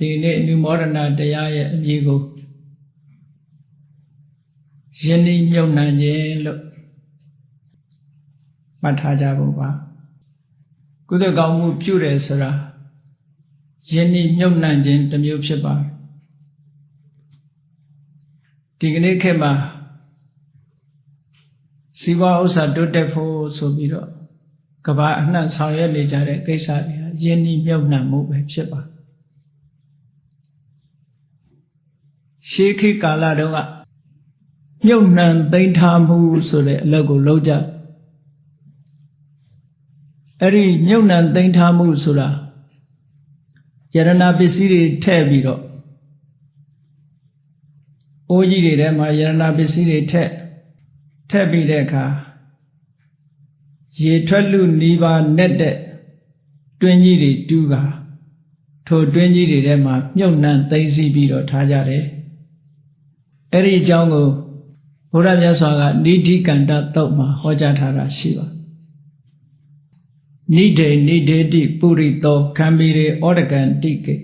ဒီနေ့အနုမောဒနာတရားရဲ့အမည်ကိုယင်းဤမြုပ်နှံခြင်းလို့မှတ်ထားကြဖို့ပါကုသကောင်းမှုပြုတယ်ဆိုတာယင်းဤမြုပ်နှံခြင်းတစ်မျိုးဖြစ်ပါတယ်ဒီကနေ့ခေတ်မှာစီးပွားဥစ္စာတိုးတက်ဖို့ဆိုပြီးတော့ကဘာအနှံ့ဆောင်ရွက်နေကြတဲ့ကိစ္စတွေဟာယင်းဤမြုပ်နှံမှုပဲဖြစ်ပါတယ် ရှေးခေတ်ကာလတုန်းကမြုပ်နှံသိမ့်ထားမှုဆိုတဲ့အလုပ်ကိုလုပ်ကြအဲ့ဒီမြုပ်နှံသိမ့်ထားမှုဆိုတာယရနာပစ္စည်းတွေထည့်ပြီးတော့အိုးကြီးတွေထဲမှာယရနာပစ္စည်းတွေထည့်ထည့်ပြီးတဲ့အခါရေထွက်လူနီးပါးနဲ့တဲ့တွင်းကြီးတွေတူးကထိုတွင်းကြီးတွေထဲမှာမြုပ်နှံသိမ့်စီပြီးတော့ထားကြတယ် အဲ့ဒီအကြောင်းကိုဘုရားမြတ်စွာကနိဋ္ဌိကန္တသုတ်မှာဟောကြားထားတာရှိပါနိဒိနိဒေတိပုရိသောခံမီရေဩဒကံတိကေ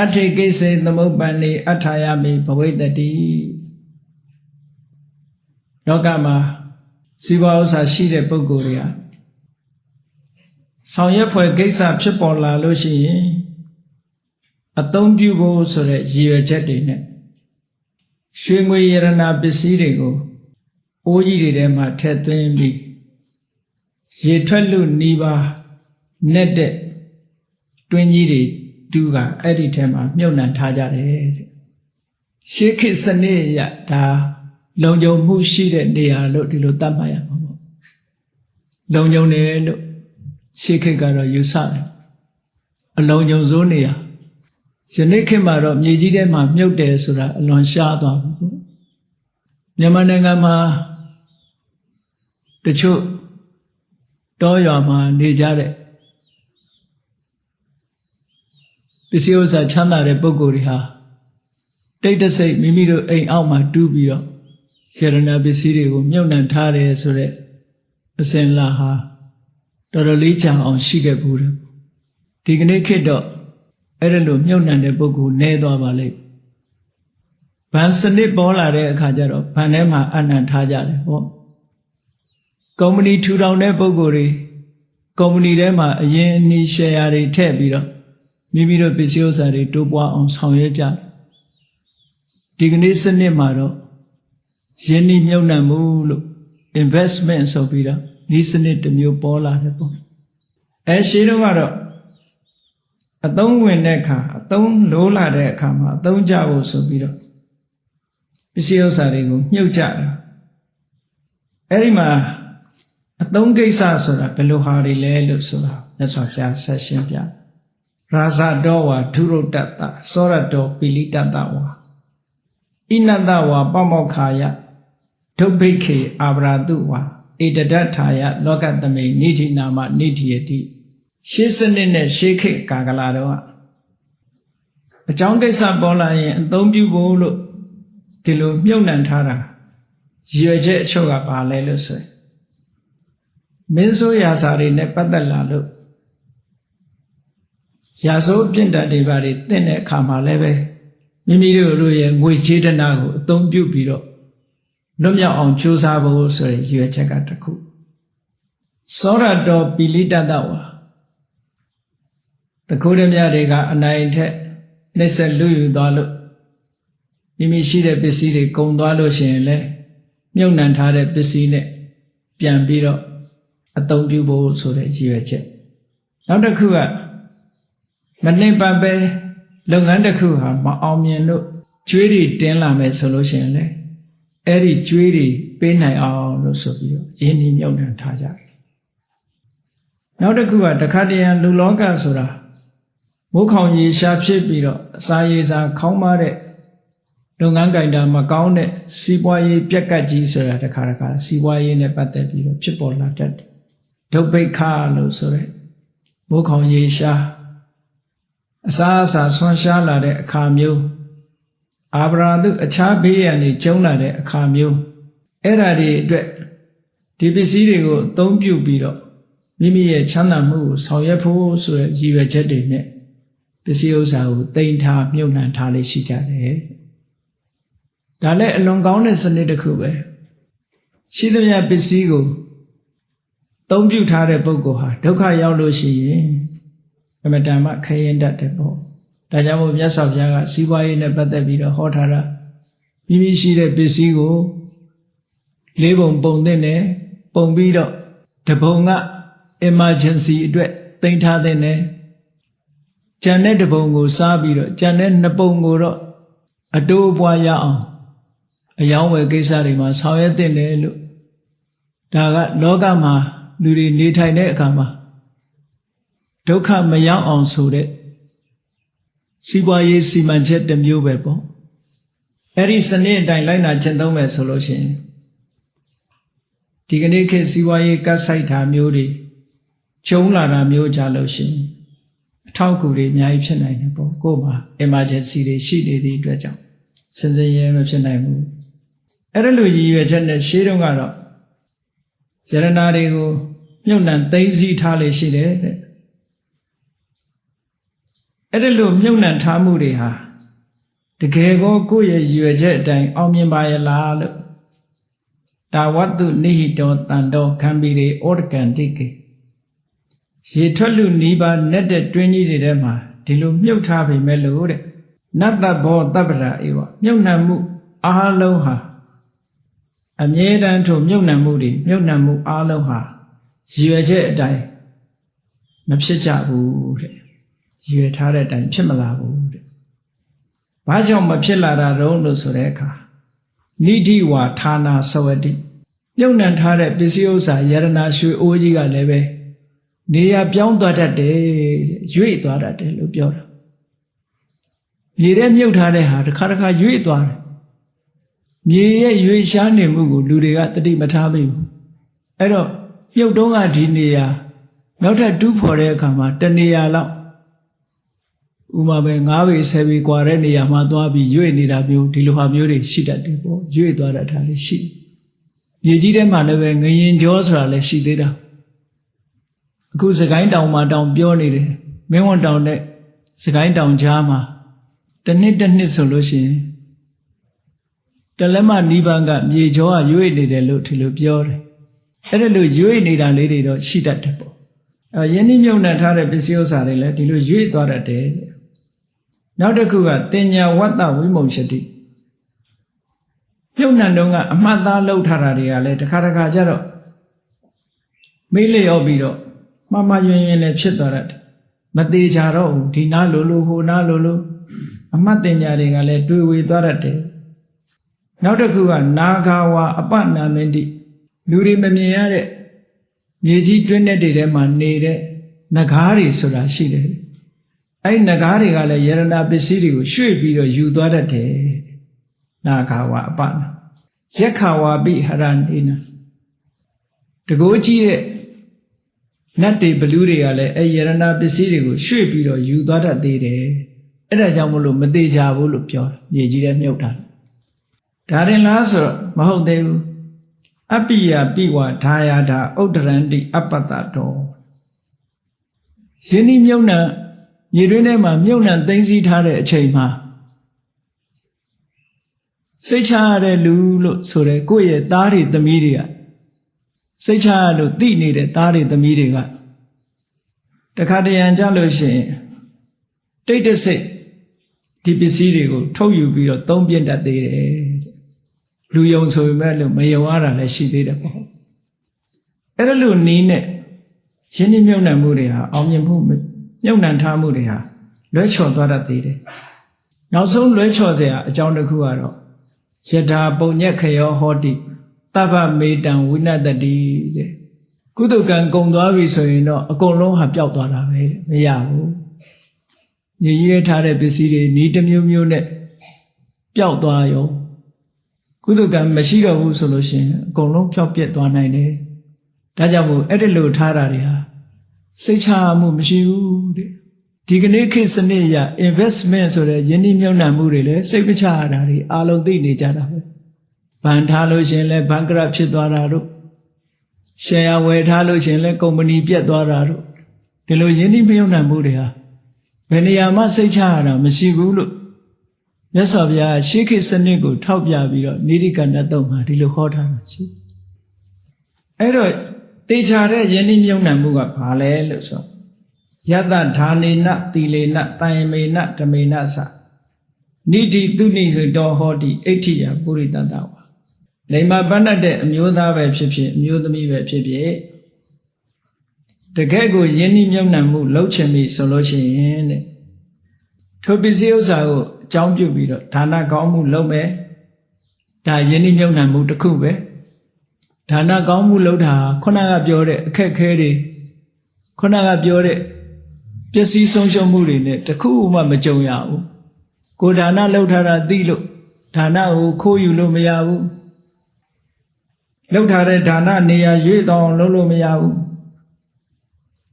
အထေကိစေသမုပ္ပန္နေအထာယမိဘဝိတ္တိလောကမှာစီးပွားဥစ္စာရှိတဲ့ပုဂ္ဂိုလ်တွေကဆောင်ရွက်ဖွယ်ကိစ္စဖြစ်ပေါ်လာလို့ရှိရင်အသုံးပြုဖို့ဆိုတဲ့ရည်ရွယ်ချက်တွေနဲ့ ရွှေငွေရတနာပစ္စည်းတွေကိုအိုးကြီးတွေထဲမှာထည့်သွင်းပြီးရေထွက်လို့နီးပါနဲ့တဲ့တွင်းကြီးတွေတူးကအဲ့ဒီထဲမှာမြုပ်နှံထားကြတယ်တဲ့ရှေးခေတ်စနစ်ရဒါလုံခြုံမှုရှိတဲ့နေရာလို့ဒီလိုသတ်မှတ်ရမှာပေါ့လုံခြုံတယ်လို့ရှေးခေတ်ကတော့ယူဆတယ်အလုံခြုံစိုးနေရာ ယနေ့ခေတ်မှာတော့မြေကြီးထဲမှာမြုပ်တယ်ဆိုတာအလွန်ရှားသွားပြီပေါ့မြန်မာနိုင်ငံမှာတချို့တောရွာမှာနေကြတဲ့ပစ္စည်းဥစ္စာချမ်းသာတဲ့ပုဂ္ဂိုလ်တွေဟာတိတ်တဆိတ်မိမိတို့အိမ်အောက်မှာတူးပြီးတော့ရတနာပစ္စည်းတွေကိုမြုပ်နှံထားတယ်ဆိုတော့အစင်လာဟာတော်တော်လေးကြာအောင်ရှိခဲ့ဘူးတယ်ဒီကနေ့ခေတ်တော့ အဲ့ဒါလိုမြုပ်နှံတဲ့ပုဂ္ဂိုလ်နည်းသွားပါလိမ့်ဗန်စနစ်ပေါ်လာတဲ့အခါကျတော့ဗန်ထဲမှာအနံထားကြတယ်ပေါ့ကုမ္ပဏီထူထောင်တဲ့ပုဂ္ဂိုလ်တွေကုမ္ပဏီထဲမှာအရင်အနည်းရှယ်ယာတွေထည့်ပြီးတော့မိမိတို့ပစ္စည်းဥစ္စာတွေတိုးပွားအောင်ဆောင်ရွက်ကြတယ်ဒီကနေ့စနစ်မှာတော့ယင်းနှမြုပ်နှံမှုလို့ investment ဆိုပြီးတော့ဤစနစ်တစ်မျိုးပေါ်လာတယ်ပေါ့အဲရှိတော့ကတော့ အသုံးဝင်တဲ့အခါအသုံးလိုးလာတဲ့အခါမှာအသုံးကြဖို့ဆိုပြီးတော့ပစ္စည်းဥစ္စာတွေကိုမြုပ်ကြတာအဲ့ဒီမှာအသုံးကိစ္စဆိုတာဘယ်လိုဟာတွေလဲလို့ဆိုတာမြတ်စွာဘုရားဆက်ရှင်းပြရာဇတော်ဝါဒုရုတ္တတသောရတော်ပိလိတတဝါဣနတဝါပမောက္ခာယဒုဗိခေအာဗရာတုဝါဧတဒထာယလောကတမေနိဋိနာမနိဋိယတိ ရှေးစနစ်နဲ့ရှေးခေတ်ကာကလာတော့အကြောင်းကိစ္စပေါ်လာရင်အသုံးပြုဖို့လို့ဒီလိုမြုပ်နှံထားတာရွယ်ချက်အချုပ်ကပါလဲလို့ဆိုရင်မင်းဆိုးရာစာတွေနဲ့ပတ်သက်လာလို့ရာဇိုးပြင့်တတ်တွေပါတွေတင့်တဲ့အခါမှာလည်းပဲမိမိတို့တို့ရဲ့ငွေချေးတနာကိုအသုံးပြုပြီးတော့လွတ်မြောက်အောင်ကြိုးစားဖို့ဆိုတဲ့ရည်ရွယ်ချက်ကတစ်ခုသောရတော်ပိလိတတဝါ တခိုးရမြတွေကအနိုင်ထက်နှိမ့်ဆက်လူယူသွားလို့မိမိရှိတဲ့ပစ္စည်းတွေကုန်သွားလို့ရှိရင်လည်းမြုပ်နှံထားတဲ့ပစ္စည်းနဲ့ပြန်ပြီးတော့အသုံးပြုဖို့ဆိုတဲ့ရည်ရွယ်ချက်နောက်တစ်ခုကမနှိမ့်ပတ်ပဲလုပ်ငန်းတစ်ခုဟာမအောင်မြင်လို့ကျွေးတွေတင်းလာမယ်ဆိုလို့ရှိရင်လေအဲ့ဒီကျွေးတွေပေးနိုင်အောင်လို့ဆိုပြီးတော့ယင်းဒီမြုပ်နှံထားကြတယ်နောက်တစ်ခုကတခါတရံလူလောကဆိုတာ မိုးခေါင်ရေရှားဖြစ်ပြီးတော့အစာရေစာခေါင်းမတဲ့လုပ်ငန်းကိန်းတာမကောင်းတဲ့စီးပွားရေးပြက်ကတ်ကြီးဆိုတာတခါတခါစီးပွားရေးနဲ့ပတ်သက်ပြီးတော့ဖြစ်ပေါ်လာတတ်တယ်ဒုဗိခလို့ဆိုရဲမိုးခေါင်ရေရှားအစာအစာဆွမ်းရှားလာတဲ့အခါမျိုးအာဗရာတုအခြားဘေးရန်တွေကျုံလာတဲ့အခါမျိုးအဲ့ဓာတွေအတွက်ဒီပစ္စည်းတွေကိုအသုံးပြုပြီးတော့မိမိရဲ့ချမ်းသာမှုကိုဆောင်ရွက်ဖို့ဆိုတဲ့ရည်ရွယ်ချက်တွေနဲ့ ပစ္စည်းဥစ္စာကိုတိမ့်ထားမြုပ်နှံထားလေးရှိကြတယ်ဒါလည်းအလွန်ကောင်းတဲ့စနစ်တစ်ခုပဲရှိသမျှပစ္စည်းကိုသုံးပြုထားတဲ့ပုဂ္ဂိုလ်ဟာဒုက္ခရောက်လို့ရှိရင်အမတန်မှခရင်တတ်တယ်ပေါ့ဒါကြောင့်မို့မြတ်စွာဘုရားကစီးပွားရေးနဲ့ပတ်သက်ပြီးတော့ဟောထားတာမိမိရှိတဲ့ပစ္စည်းကိုလေးပုံပုံသင့်တယ်ပုံပြီးတော့တပုံက emergency အတွက်တင်ထားတဲ့နယ် ကြံတဲ့တပုံကိုစားပြီးတော့ကြံတဲ့နှစ်ပုံကိုတော့အတိုးအပွားရအောင်အယောင်းဝယ်ကိစ္စတွေမှာဆောင်ရွက်တဲ့တယ်လို့ဒါကလောကမှာလူတွေနေထိုင်တဲ့အခါမှာဒုက္ခမရောက်အောင်ဆိုတဲ့စီးပွားရေးစီမံချက်တစ်မျိုးပဲပေါ့အဲ့ဒီစနစ်အတိုင်းလိုက်နာကျင့်သုံးမယ်ဆိုလို့ရှိရင်ဒီကနေ့ခေတ်စီးပွားရေးကတ်ဆိုင်တာမျိုးတွေကျုံလာတာမျိုးကြလို့ရှိရင်အ ထောက်အကူတွေအများကြီးဖြစ်နိုင်တယ်ပေါ့ကို့မှာ emergency တွေရှိနေသည့်အတွက်ကြောင့်စင်စင်ရဲမဖြစ်နိုင်ဘူးအဲ့ဒါလိုရည်ရွယ်ချက်နဲ့ရှေးတုန်းကတော့ယရနာတွေကိုမြုပ်နှံသိမ်းဆည်းထားလေရှိတယ်တဲ့အဲ့ဒါလိုမြုပ်နှံထားမှုတွေဟာတကယ်ကိုကိုယ့်ရဲ့ရည်ရွယ်ချက်အတိုင်းအောင်မြင်ပါရဲ့လားလို့ဒါဝတ္တုနိဟိတောတန်တောခံပီရေဩဒကံတိကေ ရေထွက်လူနီးပါးနဲ့တဲ့တွင်းကြီးတွေထဲမှာဒီလိုမြုပ်ထားပေမဲ့လို့တဲ့နတ္တဘောတပ္ပရာဧဝမြုပ်နှံမှုအားလုံးဟာအမြဲတမ်းထို့မြုပ်နှံမှုတွေမြုပ်နှံမှုအားလုံးဟာရည်ရွယ်ချက်အတိုင်းမဖြစ်ကြဘူးတဲ့ရည်ရွယ်ထားတဲ့အတိုင်းဖြစ်မလာဘူးတဲ့ဘာကြောင့်မဖြစ်လာတာတုံးလို့ဆိုတဲ့အခါနိတိဝါဌာနာသဝတိမြုပ်နှံထားတဲ့ပစ္စည်းဥစ္စာယရနာရွှေအိုးကြီးကလည်းပဲ နေရာပြောင်းသွားတတ်တယ်တဲ့ရွေ့သွားတတ်တယ်လို့ပြောတာမြေထဲမြုပ်ထားတဲ့ဟာတစ်ခါတစ်ခါရွေ့သွားတယ်မြေရဲ့ရွေ့ရှားနေမှုကိုလူတွေကတတိမထားမိဘူးအဲ့တော့မြုပ်တုံးကဒီနေရာနောက်ထပ်တူးဖော်တဲ့အခါမှာတနေရာလောက်ဥမာပဲ9ပေ10ပေกว่าတဲ့နေရာမှာသွားပြီးရွေ့နေတာမျိုးဒီလိုဟာမျိုးတွေရှိတတ်တယ်ပေါ့ရွေ့သွားတတ်တာလည်းရှိမြေကြီးထဲမှာလည်းပဲငရင်ကြောဆိုတာလည်းရှိသေးတာ အခုစကိုင်းတောင်မှာတောင်ပြောနေတယ်မင်းဝန်တောင်နဲ့စကိုင်းတောင်ကြားမှာတစ်နှစ်တစ်နှစ်ဆိုလို့ရှိရင်တလက်မနီးပန်းကမြေကြောကရွေ့နေတယ်လို့ဒီလိုပြောတယ်အဲ့ဒါလို့ရွေ့နေတာလေးတွေတော့ရှိတတ်တယ်ပေါ့အဲယင်းနှမြုံနှံထားတဲ့ပစ္စည်းဥစ္စာတွေလည်းဒီလိုရွေ့သွားတတ်တယ်နောက်တစ်ခုကတင်ညာဝတ္တဝိမုံရှတိမြုံနှံတုံးကအမှတ်သားလောက်ထားတာတွေကလည်းတစ်ခါတစ်ခါကျတော့မေးလျော့ပြီးတော့ မမယွင်ယွင်လည်းဖြစ်သွားတတ်တယ်မသေးကြတော့ဘူးဒီနာလိုလိုဟိုနာလိုလိုအမှတ်တင်ညာတွေကလည်းတွေ့ဝေသွားတတ်တယ်နောက်တစ်ခုကနာဂါဝါအပနာမင်းတိလူတွေမမြင်ရတဲ့မြေကြီးတွင်းတဲ့တွေထဲမှာနေတဲ့နဂါးတွေဆိုတာရှိတယ်အဲ့ဒီနဂါးတွေကလည်းယရဏပစ္စည်းတွေကိုရွှေ့ပြီးတော့ယူသွားတတ်တယ်နာဂါဝါအပနာယက္ခဝါပိဟရဏိနတကိုးကြီးတဲ့ နတ်တွေဘလူးတွေကလည်းအဲယရဏပစ္စည်းတွေကိုရွှေ့ပြီးတော့ယူသွားတတ်သေးတယ်အဲ့ဒါကြောင့်မလို့မသေးကြဘူးလို့ပြောတယ်မြေကြီးထဲမြုပ်တာဒါရင်လားဆိုတော့မဟုတ်သေးဘူးအပိယပိဝဓာယာဓာဥဒ္ဒရန္တိအပတ္တတော်ယင်းဒီမြုံနှံမြေတွင်းထဲမှာမြုံနှံသိမ့်စည်းထားတဲ့အချိန်မှာစိတ်ချရတဲ့လူလို့ဆိုတဲ့ကိုယ့်ရဲ့သားတွေသမီးတွေက စိတ်ချရလို့သိနေတဲ့သားတွေသမီးတွေကတခါတရံကြလို့ရှိရင်တိတ်တဆိတ်ဒီပစ္စည်းတွေကိုထုတ်ယူပြီးတော့သုံးပြတတ်သေးတယ်လူယုံဆိုပေမဲ့လို့မယုံရတာလည်းရှိသေးတယ်ပေါ့အဲ့ဒါလို့နီးနဲ့ရင်းနှီးမြုပ်နှံမှုတွေဟာအောင်မြင်မှုမြုပ်နှံထားမှုတွေဟာလွဲချော်သွားတတ်သေးတယ်နောက်ဆုံးလွဲချော်စရာအကြောင်းတစ်ခုကတော့ယထာပုံညက်ခယောဟောတိ တဗ္ဗမေတံဝိနတတိတဲ့ကုသကံကုံသွားပြီဆိုရင်တော့အကုန်လုံးဟာပျောက်သွားတာပဲမရဘူးညည်ရထားတဲ့ပစ္စည်းတွေဤတစ်မျိုးမျိုးနဲ့ပျောက်သွားရောကုသကံမရှိတော့ဘူးဆိုလို့ရှိရင်အကုန်လုံးပျောက်ပြက်သွားနိုင်တယ်ဒါကြောင့်မို့အဲ့ဒီလိုထားတာတွေဟာစိတ်ချမှုမရှိဘူးတဲ့ဒီကနေ့ခေတ်စနစ်အရ investment ဆိုတဲ့ယင်းနှိမ့်မြုံနှံမှုတွေလည်းစိတ်ပချရတာတွေအားလုံးသိနေကြတာပဲ ဘဏ်ထားလို့ရှင်လဲဘဏ်ကရဖြစ်သွားတာတို့ရှယ်ယာဝယ်ထားလို့ရှင်လဲကုမ္ပဏီပြတ်သွားတာတို့ဒီလိုယင်းနှိမ့်မြုံနှံမှုတွေဟာဘယ်နေရာမှစိတ်ချရတာမရှိဘူးလို့မြတ်စွာဘုရားရှေးခေတ်စနစ်ကို ထောက်ပြပြီးတော့နိရိကဏတုံမှာဒီလိုဟောထားတာရှိအဲ့တော့တေချာတဲ့ယဉ်ဤမြုံနှံမှုကဘာလဲလို့ဆိုယတဌာနေနသီလေနတယမေနဓမေနသနိတိသူနိဟတောဟောတိအဋ္ဌိယပုရိတတဝါ လိမ္မာပဏ္ဏတဲ့အမျိုးသားပဲဖြစ်ဖြစ်အမျိုးသမီးပဲဖြစ်ဖြစ်တကယ့်ကိုယဉ်ဤမြုံနှံမှုလှုပ်ချင်ပြီဆိုလို့ရှိရင်တဲ့ထိုပစ္စည်းဥစ္စာကိုအကြောင်းပြုပြီးတော့ဒါနကောင်းမှုလုပ်မယ်ဒါယဉ်ဤမြုံနှံမှုတစ်ခုပဲဒါနကောင်းမှုလုပ်တာခုနကပြောတဲ့အခက်ခဲတွေခုနကပြောတဲ့ပျက်စီးဆုံးရှုံးမှုတွေနဲ့တခုမှမကြုံရဘူးကိုယ်ဒါနလုပ်ထားတာသိလို့ဒါနကိုခိုးယူလို့မရဘူး လုပ်ထားတဲ့ဒါနနေရာရွေ့တော့လုပ်လို့မရဘူး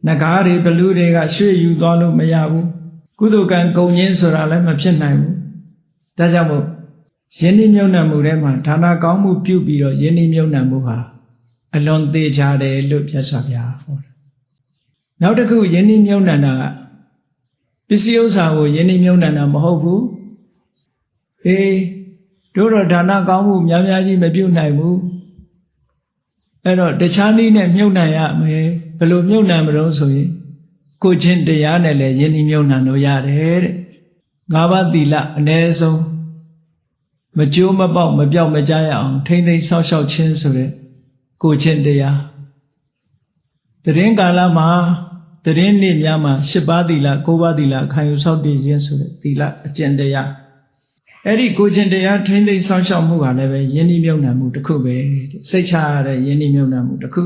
နဂါးတွေဘလူးတွေကရွှေ့ယူသွားလို့မရဘူးကုသိုလ်ကံကုန်ရင်းဆိုတာလည်းမဖြစ်နိုင်ဘူးဒါကြောင့်မို့ယင်းနှမြုံနှံမှုထဲမှာဒါနကောင်းမှုပြုပြီးတော့ယင်းနှမြုံနှံမှုဟာအလွန်သေးချတယ်လို့ပြတ်စွာပြဟောတယ်နောက်တစ်ခုယင်းနှမြုံနှံတာကပစ္စည်းဥစ္စာကိုယင်းနှမြုံနှံတာမဟုတ်ဘူးအေးတို့တော့ဒါနကောင်းမှုများများကြီးမပြုနိုင်ဘူး အဲ့တော့တခြားနည်းနဲ့မြုပ်နှံရမယ်ဘယ်လိုမြုပ်နှံမလို့ဆိုရင်ကိုချင်းတရားနဲ့လည်းယဉ်ဤမြုပ်နှံလို့ရတယ်တဲ့ငါးပါးသီလအ ਨੇ ဆုံးမကြိုးမပေါက်မပြောက်မကြရအောင် ထိမ့်သိမ်းဆောက်ရှောက်ခြင်းဆိုတဲ့ကိုချင်းတရားတရင်ကာလမှာတရင်နေ့များမှာ၈ပါးသီလ၉ပါးသီလခံယူဆောက်တည်ခြင်းဆိုတဲ့သီလအကျင့်တရား အဲ့ဒီကိုချင်းတရားထိမ့်သိမ်းဆောက်ရှောက်မှုကလည်းပဲယဉ်ဤမြုပ်နှံမှုတစ်ခုပဲစိတ်ချရတဲ့ယဉ်ဤမြုပ်နှံမှုတစ်ခု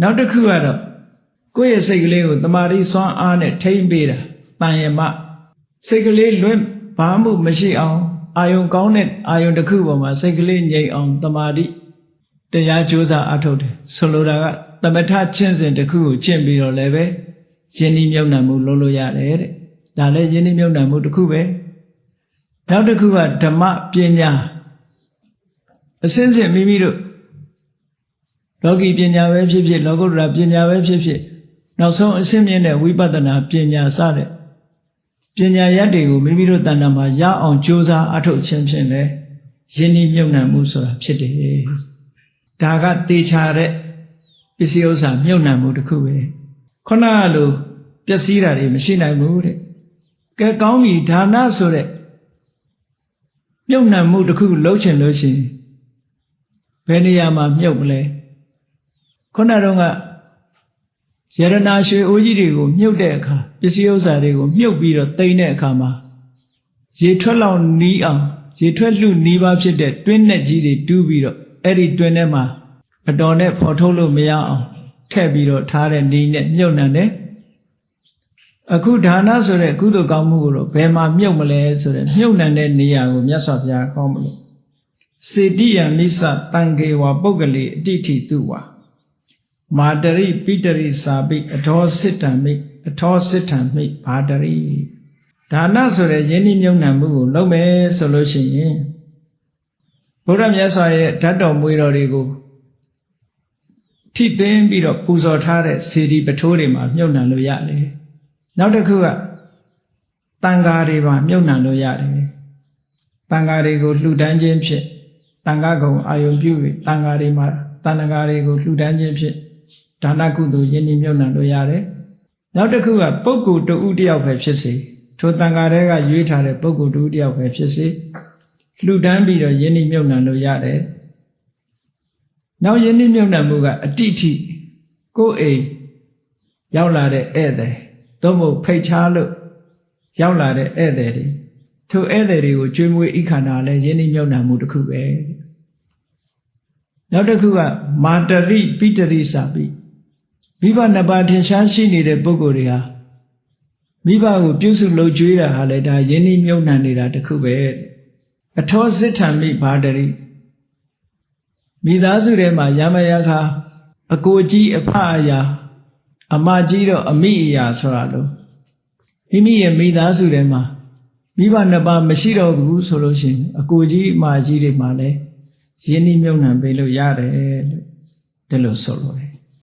နောက်တစ်ခုကတော့ကိုယ့်ရဲ့စိတ်ကလေးကိုတမာရီစွမ်းအားနဲ့ထိမ့်ပေးတာတန်ရမစိတ်ကလေးလွင့်ဘာမှမရှိအောင်အာယုံကောင်းတဲ့အာယုံတစ်ခုပေါ်မှာစိတ်ကလေးငြိမ်အောင်တမာတိတရားကြိုးစားအထုတ်တယ်ဆိုလိုတာကသမထချင်းစဉ်တစ်ခုကိုကျင့်ပြီးတော့လည်းပဲယဉ်ဤမြုပ်နှံမှုလုပ်လို့ရတယ်တဲ့ဒါလည်းယဉ်ဤမြုပ်နှံမှုတစ်ခုပဲ နောက်တစ်ခုကဓမ္မပညာအစင်းစင်မိမိတို့လောကီပညာပဲဖြစ်ဖြစ်လောကုတ္တရာပညာပဲဖြစ်ဖြစ်နောက်ဆုံးအစင်းမြင့်တဲ့ဝိပဿနာပညာစတဲ့ပညာရက်တွေကိုမိမိတို့တဏ္ဍာမှာရအောင်ကြိုးစားအထုတ်ခြင်းဖြင့်လည်းယဉ်ဤမြုပ်နှံမှုဆိုတာဖြစ်တယ်။ဒါကတေချာတဲ့ပစ္စည်းဥစ္စာမြုပ်နှံမှုတစ်ခုပဲ။ခုနကလိုပျက်စီးတာတွေမရှိနိုင်ဘူးတဲ့။ကဲကောင်းပြီဒါနဆိုတဲ့ မြုပ်နှံမှုတစ်ခုလှုပ်ချင်လို့ရှိရင်ဘယ်နေရာမှာမြုပ်မလဲ။ခုနတော့ကယရနာရွှေအိုးကြီးတွေကိုမြုပ်တဲ့အခါပစ္စည်းဥစ္စာတွေကိုမြုပ်ပြီးတော့တိမ့်တဲ့အခါမှာရေထွက်လောက်နီးအောင်ရေထွက်လှနီးပါဖြစ်တဲ့တွင်းနဲ့ကြီးတွေတူးပြီးတော့အဲ့ဒီတွင်းထဲမှာအတော်နဲ့ဖော်ထုတ်လို့မရအောင်ထည့်ပြီးတော့ထားတဲ့နီးနဲ့မြုပ်နှံတယ် အခုဒါနဆိုတဲ့ကုသိုလ်ကောင်းမှုကိုတော့ဘယ်မှာမြုပ်မလဲဆိုတဲ့မြုပ်နှံတဲ့နေရာကိုမြတ်စွာဘုရားကောင်းမလို့စေတိယမိစ္ဆတံခေဝပုဂ္ဂလေအဋ္ဌိတိတုဝါမာတရိပိတရိစာပိအထောစစ်တံမိအထောစစ်တံမိဘာတရိဒါနဆိုတဲ့ယဉ်ဤမြုံနှံမှုကိုလုပ်မယ်ဆိုလို့ရှိရင်ဘုရားမြတ်စွာရဲ့ဓာတ်တော်မွေတော်တွေကိုထိသိမ်းပြီးတော့ပူဇော်ထားတဲ့စေတီပထိုးတွေမှာမြုံနှံလို့ရတယ် နောက်တစ်ခုကတန်ဃာတွေပါမြုံနှံလို့ရတယ်တန်ဃာတွေကိုလှူဒန်းခြင်းဖြင့်တန်ဃာကုံအာယုံပြုပြီးတန်ဃာတွေမှာတန်ဃာတွေကိုလှူဒန်းခြင်းဖြင့်ဒါနကုသိုလ်ယဉ်ဤမြုပ်နှံလို့ရတယ်။နောက်တစ်ခုကပုဂ္ဂိုလ်တဦးတယောက်ပဲဖြစ်စေထိုတန်ခါတွေကရွေးထားတဲ့ပုဂ္ဂိုလ်တဦးတယောက်ပဲဖြစ်စေလှူဒန်းပြီးတော့ယဉ်ဤမြုပ်နှံလို့ရတယ်။နောက်ယဉ်ဤမြုပ်နှံမှုကအတိအထိကိုယ်အိမ်ရောက်လာတဲ့ဧည့်သည် သို့မဟုတ်ဖိတ်ချားလို့ရောက်လာတဲ့ဧည့်သည်တွေထိုဧည့်သည်တွေကိုကျွေးမွေးဣခန္ဓာလည်းယဉ်ဤမြုပ်နှံမှုတစ်ခုပဲ။နောက်တစ်ခုကမာတရိပိတရိစာပိမိဘနှစ်ပါးထင်ရှားရှိနေတဲ့ပုဂ္ဂိုလ်တွေဟာမိဘကိုပြုစုလုပ်ကြွေးတာဟာလည်းဒါယဉ်ဤမြုံနှံနေတာတခုပဲအထောစစ်ထံမိဘာတရိမိသားစုထဲမှာရမယခါအကိုကြီးအဖအရာ အမကြီးတော့အမိအရာဆိုတာလို့မိမိရဲ့မိသားစုထဲမှာမိဘနှစ်ပါးမရှိတော့ဘူးဆိုလို့ရှိရင်အကိုကြီးအမကြီးတွေမှာလည်းယဉ်ဤမြုံနှံပေးလို့ရတယ်လို့ဒီလိုဆိုလို့